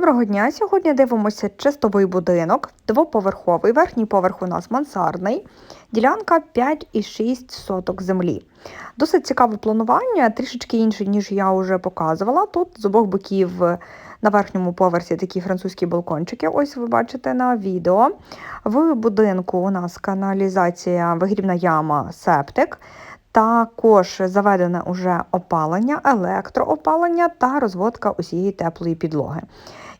Доброго дня! Сьогодні дивимося чистовий будинок, двоповерховий, верхній поверх у нас мансардний, ділянка 5,6 соток землі. Досить цікаве планування, трішечки інше, ніж я вже показувала. Тут з обох боків на верхньому поверсі такі французькі балкончики, ось ви бачите на відео. В будинку у нас каналізація, вигрібна яма, септик. Також заведене уже опалення, електроопалення та розводка усієї теплої підлоги.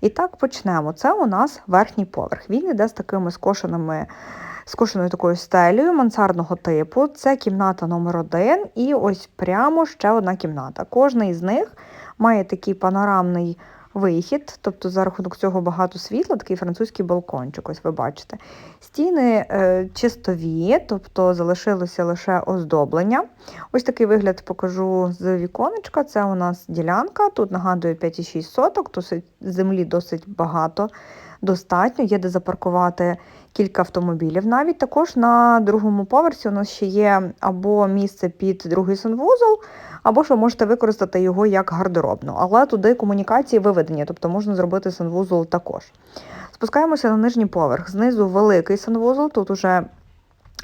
І так почнемо. Це у нас верхній поверх. Він іде з такими скошеними, скошеною такою стелею мансардного типу. Це кімната номер один і ось прямо ще одна кімната. Кожна із них має такий панорамний вихід, тобто за рахунок цього багато світла, такий французький балкончик, ось ви бачите. Стіни е, чистові, тобто залишилося лише оздоблення. Ось такий вигляд покажу з віконечка. Це у нас ділянка. Тут нагадую 5,6 соток, тут землі досить багато, достатньо, є де запаркувати кілька автомобілів. Навіть також на другому поверсі у нас ще є або місце під другий санвузол, або ж ви можете використати його як гардеробну. Але туди комунікації виведені, тобто можна зробити санвузол також. Спускаємося на нижній поверх. Знизу великий санвузол, тут уже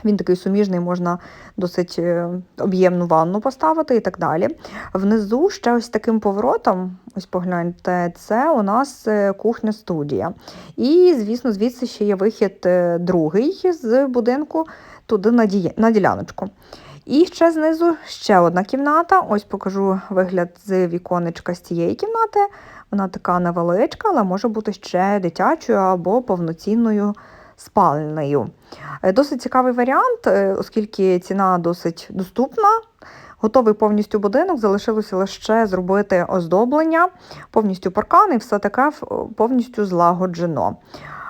він такий суміжний, можна досить е, об'ємну ванну поставити і так далі. Внизу ще ось таким поворотом, ось погляньте, це у нас е, кухня-студія. І, звісно, звідси ще є вихід е, другий з будинку туди на, ді... на діляночку. І ще знизу ще одна кімната. Ось покажу вигляд з віконечка з цієї кімнати. Вона така невеличка, але може бути ще дитячою або повноцінною спальнею. Е, Досить цікавий варіант, е, оскільки ціна досить доступна. Готовий повністю будинок, залишилося лише зробити оздоблення, повністю паркан і все таке повністю злагоджено.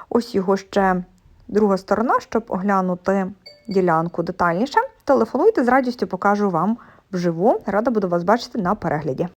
Ось його ще друга сторона, щоб оглянути ділянку детальніше. Телефонуйте з радістю покажу вам вживу. Рада буду вас бачити на перегляді.